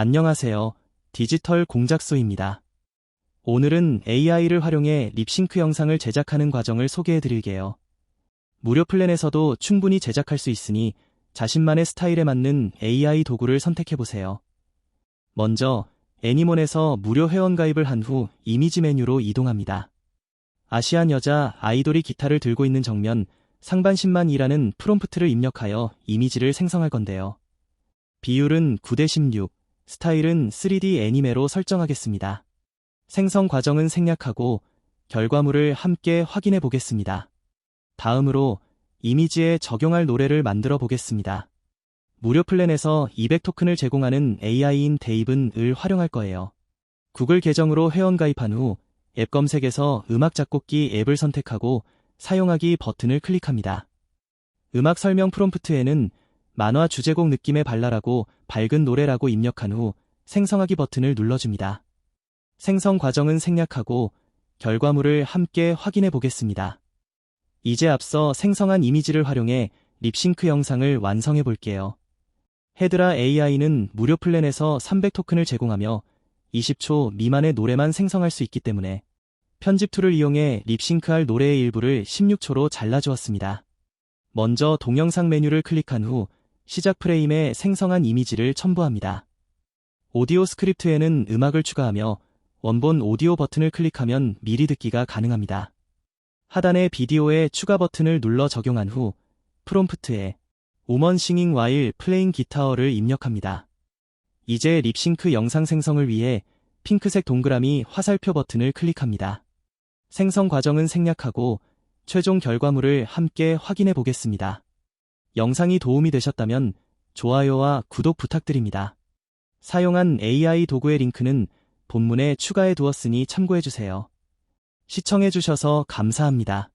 안녕하세요. 디지털 공작소입니다. 오늘은 AI를 활용해 립싱크 영상을 제작하는 과정을 소개해 드릴게요. 무료 플랜에서도 충분히 제작할 수 있으니 자신만의 스타일에 맞는 AI 도구를 선택해 보세요. 먼저 애니몬에서 무료 회원 가입을 한 후 이미지 메뉴로 이동합니다. 아시안 여자 아이돌이 기타를 들고 있는 정면 상반신만이라는 프롬프트를 입력하여 이미지를 생성할 건데요. 비율은 9대 16, 스타일은 3D 애니메로 설정하겠습니다. 생성 과정은 생략하고 결과물을 함께 확인해 보겠습니다. 다음으로 이미지에 적용할 노래를 만들어 보겠습니다. 무료 플랜에서 200 토큰을 제공하는 AI인 데이븐 을 활용할 거예요. 구글 계정으로 회원 가입한 후 앱 검색에서 음악 작곡기 앱을 선택하고 사용하기 버튼을 클릭합니다. 음악 설명 프롬프트에는 만화 주제곡 느낌의 발랄하고 밝은 노래라고 입력한 후 생성하기 버튼을 눌러줍니다. 생성 과정은 생략하고 결과물을 함께 확인해 보겠습니다. 이제 앞서 생성한 이미지를 활용해 립싱크 영상을 완성해 볼게요. 헤드라 AI는 무료 플랜에서 300 토큰을 제공하며 20초 미만의 노래만 생성할 수 있기 때문에 편집 툴을 이용해 립싱크할 노래의 일부를 16초로 잘라주었습니다. 먼저 동영상 메뉴를 클릭한 후 시작 프레임에 생성한 이미지를 첨부합니다. 오디오 스크립트에는 음악을 추가하며 원본 오디오 버튼을 클릭하면 미리 듣기가 가능합니다. 하단의 비디오에 추가 버튼을 눌러 적용한 후 프롬프트에 오먼 싱잉 와일 플레잉 기타어를 입력합니다. 이제 립싱크 영상 생성을 위해 핑크색 동그라미 화살표 버튼을 클릭합니다. 생성 과정은 생략하고 최종 결과물을 함께 확인해 보겠습니다. 영상이 도움이 되셨다면 좋아요와 구독 부탁드립니다. 사용한 AI 도구의 링크는 본문에 추가해 두었으니 참고해 주세요. 시청해 주셔서 감사합니다.